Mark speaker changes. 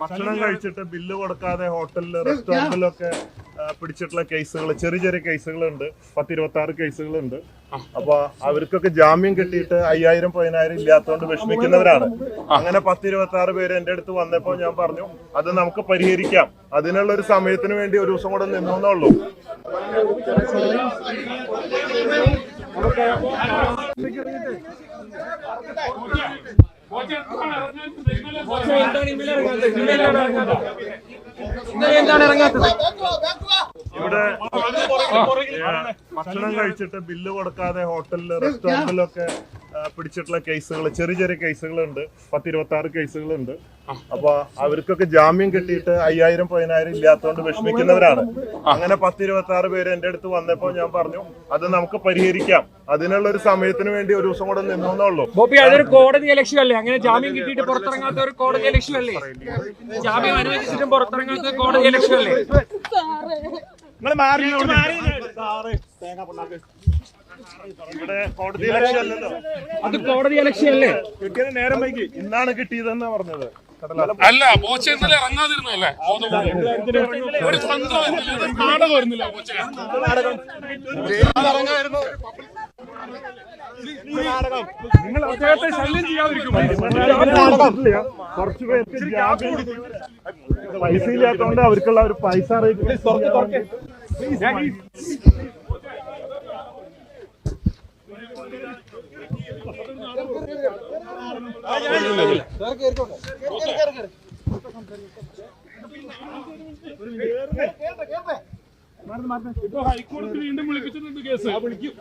Speaker 1: ഭക്ഷണം കഴിച്ചിട്ട് ബില്ല് കൊടുക്കാതെ ഹോട്ടലിൽ റെസ്റ്റോറന്റിലൊക്കെ പിടിച്ചിട്ടുള്ള കേസുകൾ ചെറിയ ചെറിയ കേസുകളുണ്ട്. പത്തിരുപത്തി ആറ് കേസുകളുണ്ട്. അപ്പൊ അവർക്കൊക്കെ ജാമ്യം കിട്ടിയിട്ട് അയ്യായിരം പതിനായിരം ഇല്ലാത്തതുകൊണ്ട് വിഷമിക്കുന്നവരാണ്. അങ്ങനെ പത്തിരുപത്തി ആറ് പേര് എന്റെ അടുത്ത് വന്നപ്പോ ഞാൻ പറഞ്ഞു അത് നമുക്ക് പരിഹരിക്കാം. അതിനുള്ള ഒരു സമയത്തിന് വേണ്ടി ഒരു ദിവസം കൂടെ നിന്നുള്ളൂ
Speaker 2: എന്താണ് ഇറങ്ങാത്തത്
Speaker 1: ഇവിടെ ഭക്ഷണം കഴിച്ചിട്ട് ബില്ല് കൊടുക്കാതെ ഹോട്ടലിൽ റെസ്റ്റോറന്റിലൊക്കെ പിടിച്ചിട്ടുള്ള കേസുകൾ ചെറിയ ചെറിയ കേസുകളുണ്ട്. പത്തിരുപത്തി ആറ് കേസുകളുണ്ട് അപ്പൊ അവർക്കൊക്കെ ജാമ്യം കിട്ടിയിട്ട് അയ്യായിരം പതിനായിരം ഇല്ലാത്തതുകൊണ്ട് വിഷമിക്കുന്നവരാണ്. അങ്ങനെ പത്തിരുപത്തി ആറ് പേര് എന്റെ അടുത്ത് വന്നപ്പോ ഞാൻ പറഞ്ഞു അത് നമുക്ക് പരിഹരിക്കാം. അതിനുള്ള ഒരു സമയത്തിന് വേണ്ടി ഒരു ദിവസം കൂടെ നിന്നുള്ളൂ
Speaker 2: ബോബി അതൊരു കോടതി ഇലക്ഷൻ അല്ലേ? അങ്ങനെ ജാമ്യം കിട്ടിയിട്ട് പുറത്തിറങ്ങാത്ത ഒരു കോടതി ഇലക്ഷൻ അല്ലേ? ജാമ്യം അനുവദിച്ചിട്ടും പുറത്തിറങ്ങാത്ത കോടതി ഇലക്ഷൻ അല്ലേ?
Speaker 1: ഇവിടെ കോടതി ഇലക്ഷൻ അല്ലല്ലോ.
Speaker 2: അത് കോടതി ഇലക്ഷൻ അല്ലേ?
Speaker 1: കിട്ടിയത് നേരം വൈകി. ഇന്നാണ് കിട്ടിയതെന്നാ പറഞ്ഞത്.
Speaker 3: അല്ല പോച്ച ഇന്നലെ ഇറങ്ങാതിരുന്നല്ലേ ഒരു തന്ത്രം വരുന്നില്ല, ഒരു നാടകം. വരുന്നില്ല ബോച്ച
Speaker 2: നിങ്ങൾ അദ്ദേഹത്തെ ശല്യം ചെയ്യാതിരിക്കും
Speaker 1: പൈസ ഇല്ലാത്തതുകൊണ്ട് അവർക്കുള്ള ഒരു പൈസ
Speaker 3: ഹൈക്കോടതി വീണ്ടും വിളിപ്പിച്ചിട്ടുണ്ട് കേസ്. വിളിക്കും.